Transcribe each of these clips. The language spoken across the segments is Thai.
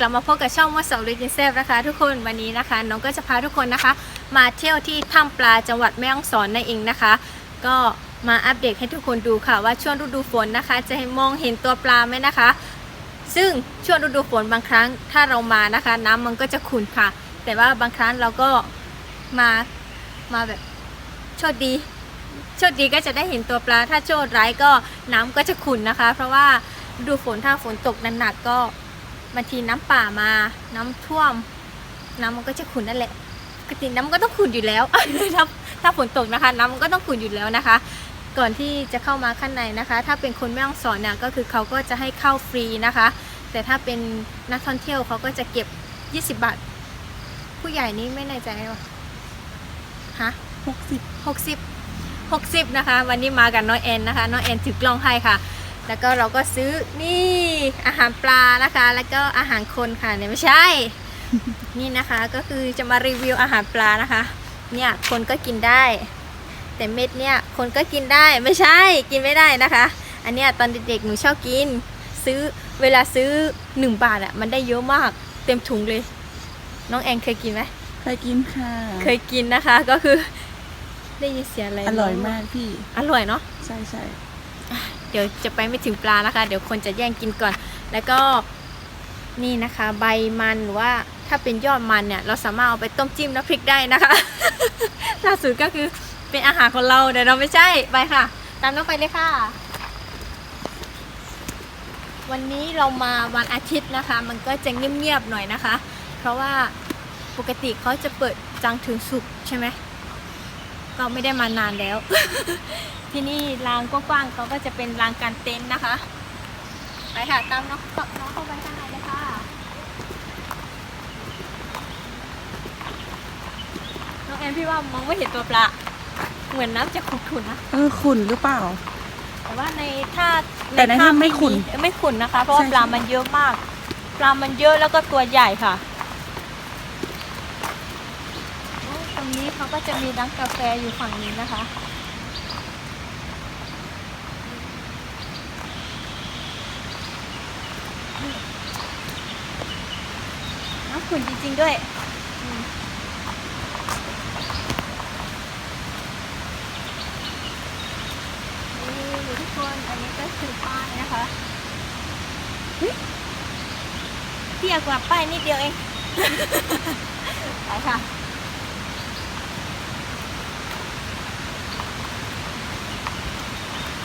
กลับมาพบกับช่องว่าสาวลิจินเซฟนะคะ ทุกคนวันนี้นะคะ น้องก็จะพาทุกคนนะคะ มาเที่ยวที่ถ้ำปลาจังหวัดแม่ฮ่องสอนนั่นเองนะคะ ก็มาอัปเดตให้ทุกคนดูค่ะ ว่าช่วงฤดูฝนนะคะ จะมองเห็นตัวปลาไหมนะคะ ซึ่งช่วงฤดูฝนบางครั้งถ้าเรามานะคะ น้ำมันก็จะขุ่นค่ะ แต่ว่าบางครั้งเราก็มามาแบบโชคดีโชคดีก็จะได้เห็นตัวปลาถ้าโชคร้ายก็น้ำก็จะขุ่นนะคะ เพราะว่าฤดูฝนถ้าฝนตกหนักๆก็ บางทีน้ำป่ามา น้ำท่วม น้ำมันก็จะขุ่นนั่นแหละปกติน้ำมันก็ต้องขุ่นอยู่แล้วถ้าถ้าฝนตกนะคะ น้ำมันก็ต้องขุ่นอยู่แล้วนะคะ ก่อนที่จะเข้ามาข้างในนะคะ ถ้าเป็นคนแม่ฮ่องสอนเนี่ยก็คือเขาก็จะให้เข้าฟรีนะคะ แต่ถ้าเป็นนักท่องเที่ยวเขาก็จะเก็บ 20 บาท ผู้ใหญ่นี้ไม่แน่ใจว่าฮะหกสิบหกสิบหกสิบนะคะ วันนี้มากับน้องแอนนะคะ น้องแอนถือกล้องให้ค่ะ แล้วก็เราก็ซื้อนี่อาหารปลานะคะ แล้วก็อาหารคนค่ะเนี่ยไม่ใช่ นี่นะคะก็คือจะมารีวิวอาหารปลานะคะ เนี่ยคนก็กินได้ แต่เม็ดเนี่ยคนก็กินได้ไม่ใช่กินไม่ได้นะคะ อันเนี้ยตอนเด็กๆหนูชอบกิน ซื้อเวลาซื้อหนึ่งบาทอะ่ะมันได้เยอะมากเต็มถุงเลย น้องแอนเคยกินไหมเคยกินค่ะ เคยกินนะคะก็คือได้ยินเสียงอะไรอร่อยมากพี่ อร่อยเนาะใช่ใช่ เดี๋ยวจะไปไม่ถึงปลานะคะ เดี๋ยวคนจะแย่งกินก่อน แล้วก็นี่นะคะใบมันหรือว่าถ้าเป็นยอดมันเนี่ยเราสามารถเอาไปต้มจิ้มน้ำพริกได้นะคะ ล่าสุดก็คือเป็นอาหารของเราแต่เราไม่ใช่ไปค่ะ ตามน้องไปเลยค่ะ วันนี้เรามาวันอาทิตย์นะคะ มันก็จะเงียบๆหน่อยนะคะ เพราะว่าปกติเขาจะเปิดจันทร์ถึงศุกใช่ไหมก็ไม่ได้มานานแล้ว ที่นี่ลานกว้างๆเขาก็จะเป็นลานกางเต็นท์นะคะ ไปค่ะตามน้องน้องเข้าไปข้างในเลยค่ะน้องแอนพี่ว่ามองไม่เห็นตัวปลาเหมือนน้ำจะขุ่นๆนะเออขุ่นหรือเปล่า แต่ว่าในถ้าแต่ในถ้ำไม่ขุ่นไม่ขุ่นนะคะ เพราะว่าใช่ ปลามันเยอะมาก ปลามันเยอะแล้วก็ตัวใหญ่ค่ะโอ้ตรงนี้เขาก็จะมีร้านกาแฟอยู่ฝั่งนี้นะคะ ขุ่นจริง ๆ ด้วยนี่ทุกคนอันนี้ก็คือป้ายนะคะเฮ้ยเตี้ยกว่าป้ายนิดเดียวเอง ไปค่ะ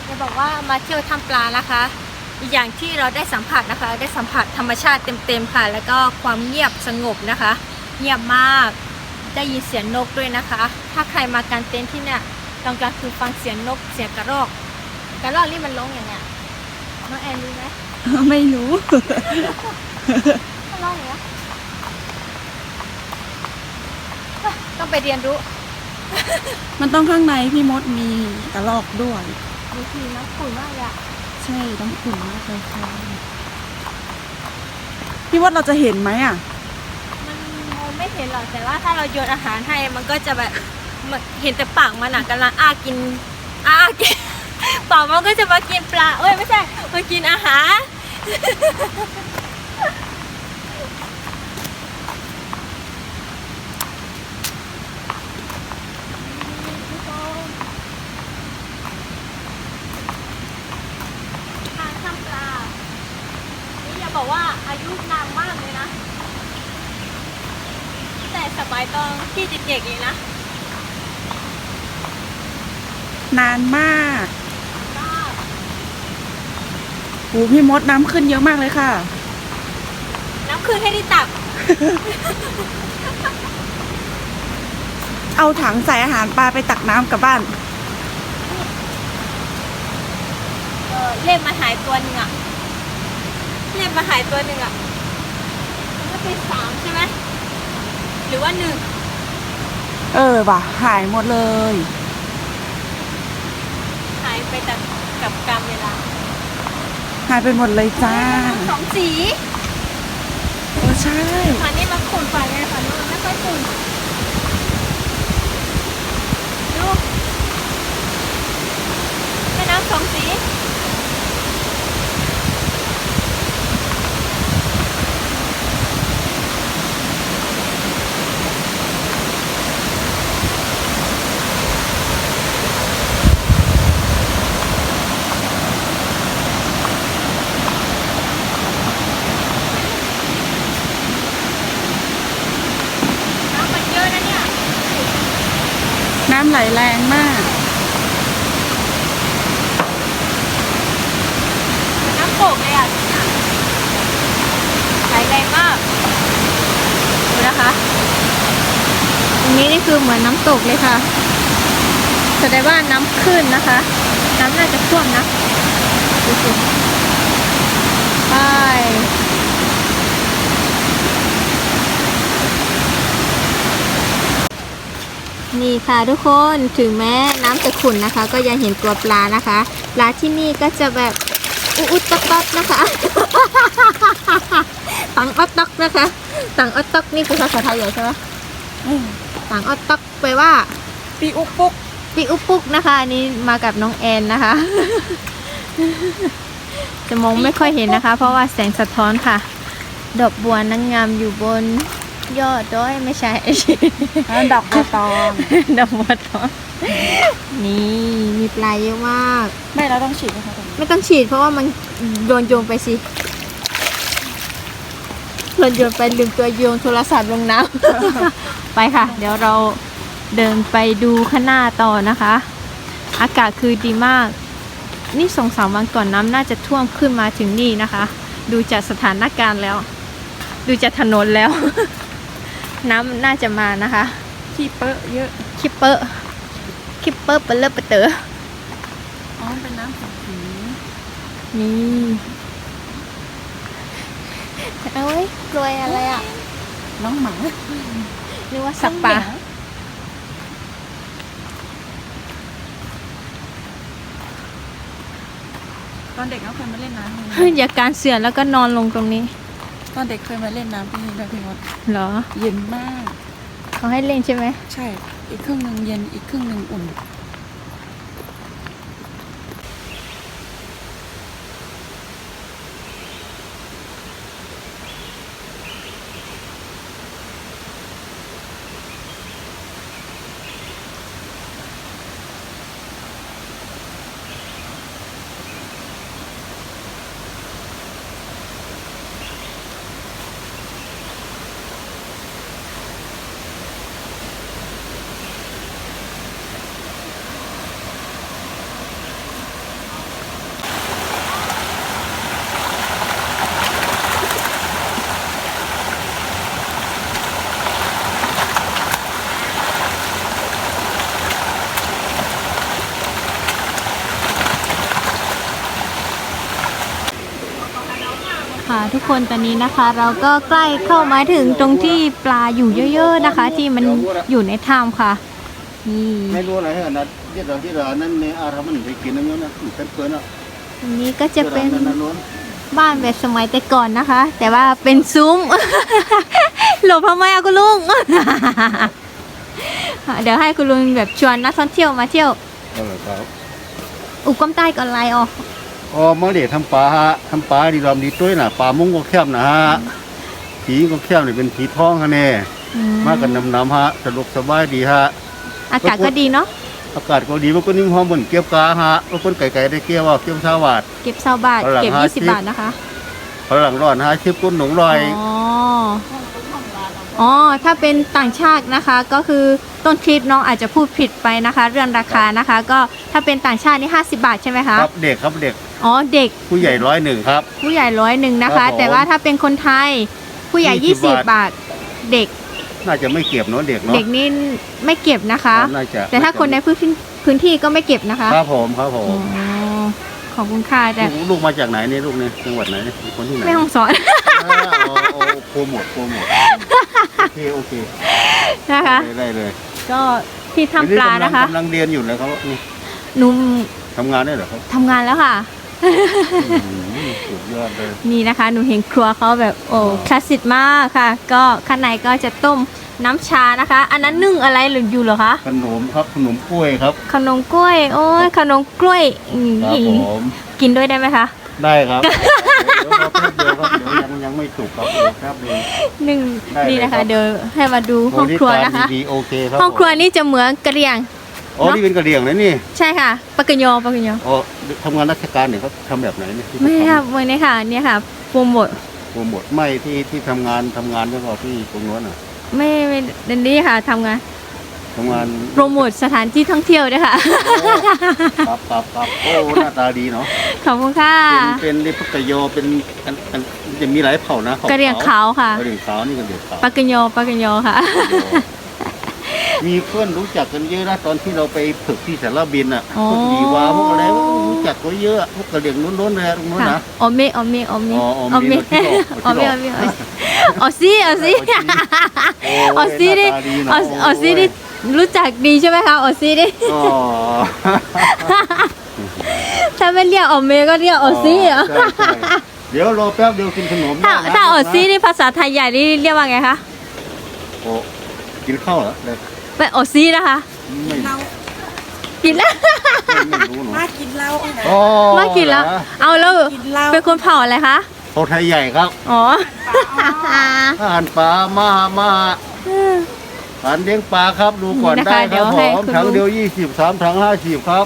จะบอกว่ามาเที่ยวถ้ำปลานะคะ อีกอย่างที่เราได้สัมผัสนะคะ ได้สัมผัสธรรมชาติเต็มๆค่ะ แล้วก็ความเงียบสงบนะคะ เงียบมากได้ยินเสียงนกด้วยนะคะ ถ้าใครมาการเต็นท์ที่เนี่ยตอนกลางคืนฟังเสียงนกเสียงกระรอกกระรอกนี่มันร้องอย่างเนี้ยน้องแอนรู้ไหมไม่รู้มันร้องอย่างเนี้ยเฮ้ยต้องไปเรียนรู้ มันต้องข้างในพี่มดมีกระรอกด้วยดูทีน้ำขุ่นมากเลยอะ ใช่ต้องขุ่นมากเลยค่ะพี่ว่าเราจะเห็นไหมอะ มันมองไม่เห็นหรอกแต่ว่าถ้าเราโยนอาหารให้มันก็จะแบบมันเห็นแต่ปากมันอะกำลังอ้ากินอ้ากินปากมันก็จะมากินปลาเอ้ยไม่ใช่มากินอาหาร ทางข้ามปลา นี่อย่าบอกว่าอายุนานมากเลยนะ แต่สมัยตอนที่เด็กๆเลยนะ นานมากก็หูพี่มดน้ำขึ้นเยอะมากเลยค่ะ น้ำคืนให้ได้ตักเอาถังใส่อาหารปลาไปตักน้ำกลับบ้าน เออเล่มมาหายตัวหนึ่งอะเล่มมาหายตัวหนึ่งอะมันก็เป็นสามใช่ไหม หรือว่าหนึ่งเออว่ะหายหมดเลย หายไปจากกับกรรมเวลาหายไปหมดเลยจ้าสองสีเออใช่ค่ะนี่มันขุ่นฝ่ายไงค่ะนู้นมันไม่ค่อยขุ่นดูแม่น้ำสองสี น้ำ ไหลแรงมาก น้ำตกเลยอะเนี่ยไหลแรงมาก ดูนะคะ ตรงนี้นี่คือเหมือนน้ำตกเลยค่ะ แสดงว่าน้ำขึ้นนะคะ น้ำน่าจะท่วมนะดูสิไป นี่ค่ะทุกคนถึงแม้น้ำจะขุ่นนะคะ ก็ยังเห็นตัวปลานะคะปลาที่นี่ก็จะแบบอุอุดตักตักนะคะตังออดตักนะคะตังออดตักนี่คือภาษาไทยเหรอใช่ไหมตังออดตักแปลว่า ปีอุกปุกปีอุปุกนะคะอันนี้มากับน้องแอนนะคะ จะมองไม่ค่อยเห็นนะคะ เพราะว่าแสงสะท้อนค่ะ ดอกบัวนางงามอยู่บน ยอดด้อยไม่ใช่ แล้วดอกบัวตองดอกบัวทองนี่มีปลายเยอะมาก ไม่เราต้องฉีดนะคะตรงนี้ไม่ต้องฉีดเพราะว่ามันโดนโยนไปสิโดนโยนไปลืมตัวโยนโทรศัพท์ลงน้ำไปค่ะ เดี๋ยวเราเดินไปดูข้างหน้าต่อนะคะ อากาศคือดีมาก นี่สองสามวันก่อนน้ำน่าจะท่วมขึ้นมาถึงนี่นะคะ ดูจากสถานการณ์แล้ว ดูจากถนนแล้ว น้ำน่าจะมานะคะขี้เปอะเยอะคิปเปอร์คิปเปอร์เปเลอร์เปเตอร์อ๋อมันเป็นน้ำสีสีนี่เอ้ยกลวยอะไรอะ น้องหมานึกว่าสักปลาตอนเด็กเราเคยมาเล่นน้ำนี่อย่าการเสือแล้วก็นอนลงตรงนี้ ตอนเด็กเคยมาเล่นน้ำที่นี่ด้วยพี่มดเหรอ เย็นมาก เขาให้เล่นใช่ไหม ใช่ อีกครึ่งหนึ่งเย็น อีกครึ่งหนึ่งอุ่น ทุกคนตอนนี้นะคะ เราก็ใกล้เข้ามาถึงตรงที่ปลาอยู่เยอะ ๆนะคะ ที่มันอยู่ในถ้ำค่ะนี่ไม่รู้อะไรอันนั้นที่เราที่เราอันนั้นเนี่ยอาทำมันไปกินน้ำเงี้ยนะเป็นเพื่อนอะตรงนี้ก็จะเป็นนั้นนั้นล้วนบ้านแบบสมัยแต่ก่อนนะคะ แต่ว่าเป็นซุ้มหลบทำไมอะคุณลุงเดี๋ยวให้คุณลุงแบบชวนนักท่องเที่ยวมาเที่ยวเออครับอุกกำใต้ก่อนไลน์ออก อ๋อมาเดี๋ยวทำปลาฮะทำปลาดีรอมดีต้วยน่ะปลามุ้งก็แคบนะฮะผีก็แคบเนี่ยเป็นผีท้องฮะแน่อืมากันน้ำน้ำฮะสะดวกสบายดีฮะอากาศก็ดีเนาะอากาศก็ดีมันก็นิ่มหอมเหมือนเกี๊ยวกาฮะแล้วคนไก่ๆได้เกี๊ยวว่าเกี๊ยวชาวบาทเก็บเศร้าบาทฝรั่งเก็บห้ายี่สิสิบบบาทนะคะพลังร้อนฮะชิปก้นหนงลอยอ๋ออ๋อ ถ้าเป็นต่างชาตินะคะก็คือต้นคลิปน้องอาจจะพูดผิดไปนะคะ เรื่องราคานะคะ ก็ถ้าเป็นต่างชาตินี่50 บาทใช่ไหมคะครับเด็กครับเด็ก อ๋อเด็กผู้ใหญ่ร้อยหนึ่งครับ ผู้ใหญ่ร้อยหนึ่งนะครัคะ บผมแต่ว่าถ้าเป็นคนไทยผู้ใหญ่ยี่สิบ20 บาท เด็กน่าจะไม่เก็บเนาะเด็กเนาะเด็กนี่ไม่เก็บนะคะ น่าจะแต่ถ้าคนในพื้นที่พื้นที่ก็ไม่เก็บนะคะครับผมครับผอ๋อมขอบคุณค่ะแต่ลูกลูกมาจากไหนเนี่ยลูกเนี่ยจังหวัดไหนเนี่ยเป็นคนที่ไหนไม่ห้องสอน อ่าอ๋ออ๋อโปรโมทโปรโมทโอเคโอเคนะคะ ได้ได้เลยก็ที่ทำปลานะคะกำลังเรียนอยู่เลยครับนี่หนุ่มทำงานได้เหรอครับทำงานแล้วค่ะอืม สุดยอดเลย นี่นะคะหนูเห็นครัวเขาแบบโอ้คลาสสิกมากค่ะ ก็ข้างในก็จะต้มน้ำชานะคะ อันนั้นนึ่งอะไรหรืออยู่เหรอคะขนมครับขนมกล้วยครับ ขนมกล้วย โอ้ยขนมกล้วยอืมครับผมกินด้วยได้ไหมคะ ได้ครับเดี๋ยวเราแป๊บเดียวครับเดี๋ยวยังยังไม่สุกครับเดี๋ยวแป๊บเดียว หนึ่งได้เลยนี่นะครัคะบเดี๋ยวให้มาดูห้องครัวนะคะบริการดีๆโอเคครับห้องครัวนี่จะเหมือนกระเรียง อ๋อนี่เป็นกระเดียงนะนี่ใช่ค่ะปากกยอปากกยออ๋อทำงานราชการเนี่ยเขาทำแบบไหนเนี่ยที่เขาไม่ทำค่ะเมื่อนี้ค่ะเนี่ยค่ะโปรโมทโปรโมทไม่ที่ที่ทำงานทำงานก็ที่ตรงโน้นอะไม่ไม่เดนดี้ค่ะทำงานทำงานโปรโมทสถานที่ท่องเที่ยวด้วยค่ะ ครับครับครับโอ้หน้าตาดีเนาะขอบคุณค่ะเป็นเป็นริปกโยเป็นอันอันจะมีหลายเผ่านะกระเหรี่ยงขาวค่ะกระเหรี่ยงขาวนี่กระเหรี่ยงขาวปากกยโยปากกยโยค่ะ มีเพื่อนรู้จักกันเยอะนะตอนที่เราไปฝึกที่สารบินอะอ๋อพวกดีวาพวกอะไรรู้จักก็เยอะพวกกระเหรี่ยงนู้นๆเลยตรงนู้นค่ะนะออมเมออมเมออมเมอ๋อออออมมเมเมออเอาอมที่เมออออกมเมออซี่ออซี่โอ้ออซี่ดิหน้าตาดีนะออออซี่ดิรู้จักดีใช่ไหมคะออซี่ดิอ๋อถ้าไม่เรียกออมเมก็เรียกออซี่อะใช่ใช่เดี๋ยวรอแป๊บเดียวกินขนมถ้านะถ้าออซี่นี่ภาษาไทยใหญ่นี่เรียกว่าไงคะโอ้กินข้าวเหรอ เด็กเป็นออซี่นะคะ ไม่เรากินแล้ว ไม่รู้หนูมากินเหล้าเอาไหนอ๋อมากินแล้ว เหรอเอาแล้วกินเหล้าเป็นคนเผ่าอะไรคะ เขาไทยใหญ่ครับอ๋อ อาหารปลามามาอาหารเลี้ยงปลาครับดูก่อนนี่นะคะได้ครับเดี๋ยวผให้มคุณถังลุง เดียวยี่สิบสามถังห้าสิบครับ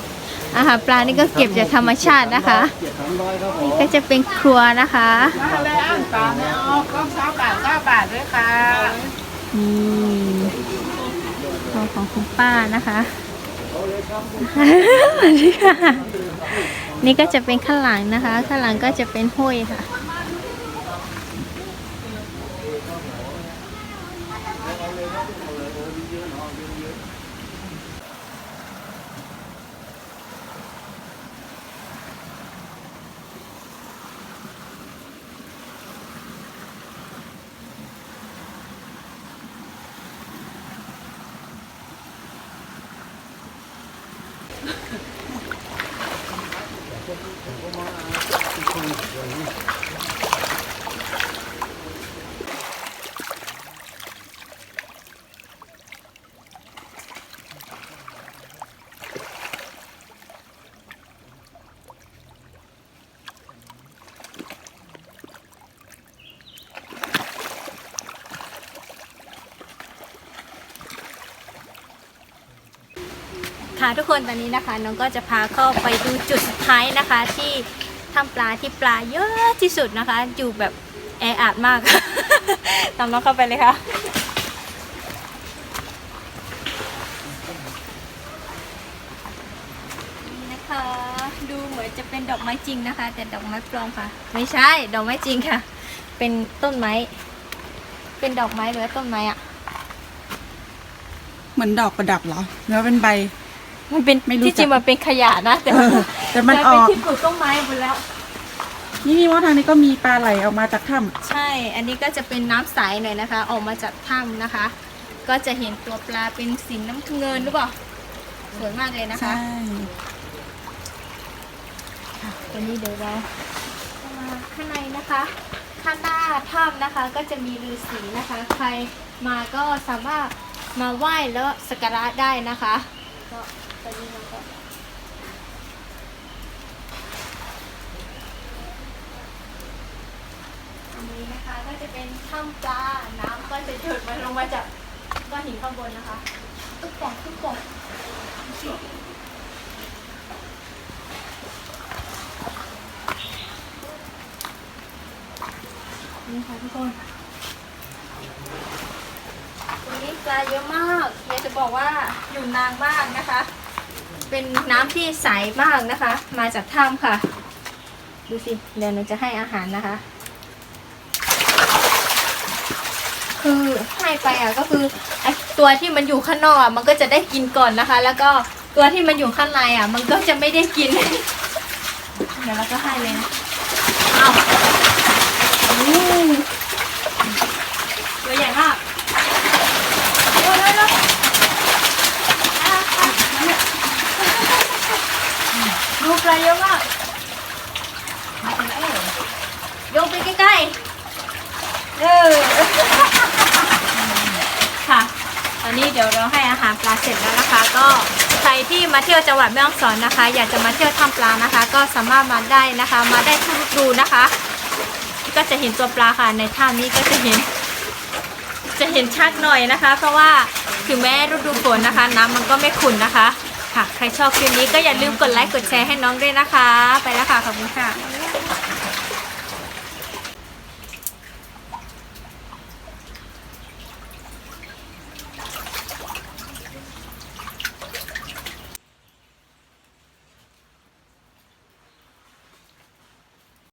อาหารปลานี่ก็เก็บจากธรรมชาตินะคะ เจ็ดถังร้อยครับผม ก็จะเป็นครัวนะคะ มาเลยอ่านตามไม่เอาก็เก้าบาทเก้าบาทด้วยค่ะ นี่ครัว ของคุณป้านะคะนี่ค่ะ นี่ก็จะเป็นข้างหลังนะคะ ข้างหลังก็จะเป็นห้วยค่ะ ค่ะทุกคนตอนนี้นะคะน้องก็จะพาเข้าไปดูจุดสุดท้ายนะคะ ที่ถ้ำปลาที่ปลาเยอะที่สุดนะคะ อยู่แบบแออัดมากตามน้องเข้าไปเลยค่ะนี่นะคะดูเหมือนจะเป็นดอกไม้จริงนะคะ แต่ดอกไม้ปลอมค่ะ ไม่ใช่ดอกไม้จริงค่ะ เป็นต้นไม้ เป็นดอกไม้หรือว่าต้นไม้อะเหมือนดอกประดับเหรอหรือว่าเป็นใบ มันเป็นไม่รู้ที่จริงจัก มันเป็นขยะนะ แต่เออแต่มันกลายอเป็นอกที่ปลูกต้นไม้หมดแล้ว นี่นี่ว่าทางนี้ก็มีปลาไหลออกมาจากถ้ใช่ อันนี้ก็จะเป็นน้ำใสหน่อยนะคะ ออกมาจากถ้ำนะคะ ก็จะเห็นตัวปลาเป็นสีน้ำเงินหรือเปล่า สวยมากเลยนะำคะใช่ตอนนี้เดี๋ยวเราเข้ามาข้างในนะคะ ข้างหน้าถ้ำนะคะก็จะมีฤาษีนะคะ ใครมาก็สามารถมาไหว้แล้วสักการะได้นะคะก็ ตอนนี้เราก็อันนี้นะคะก็จะเป็นถ้ำปลา น้ำก็จะหยดมาลงมาจากก้อนหินข้างบนนะคะ ตุ๊กป่องตุ๊กป่องนี่ค่ะทุกคนตรงนี้ปลาเยอะมากอยากจะบอกว่าอยู่นานมากนะคะ เป็นน้ำที่ใสมากนะคะ มาจากถ้ำค่ะ ดูสิ เดี๋ยวหนูจะให้อาหารนะคะ คือให้ไปอะก็คือไอตัวที่มันอยู่ข้างนอกอะมันก็จะได้กินก่อนนะคะ แล้วก็ตัวที่มันอยู่ข้างในอะ มันก็จะไม่ได้กิน เดี๋ยวเราก็ให้เลยนะเอาอู้ตัวใหญ่มากเร็วเร็วเร็วอะอะดูปลาเยอะมากโยกไปใกล้ๆเออ ค่ะ ตอนนี้เดี๋ยวเราให้อาหารปลาเสร็จแล้วนะคะ ก็ใครที่ มาเที่ยวจังหวัดแม่ฮ่องสอนนะคะ อยากจะมาเที่ยวถ้ำปลานะคะ ก็สามารถมาได้นะคะ มาได้ทุกฤดูนะคะ ก็จะเห็นตัวปลาค่ะในถ้ำนี้ก็จะเห็น จะเห็นชัดหน่อยนะคะ เพราะว่าถึงแม้ฤดูฝนนะคะ น้ำมันก็ไม่ขุ่นนะคะค่ะใครชอบคลิปนี้ก็อย่าลืมกดไลค์กดแชร์ให้น้องด้วยนะคะ ไปแล้วค่ะขอบคุณค่ะ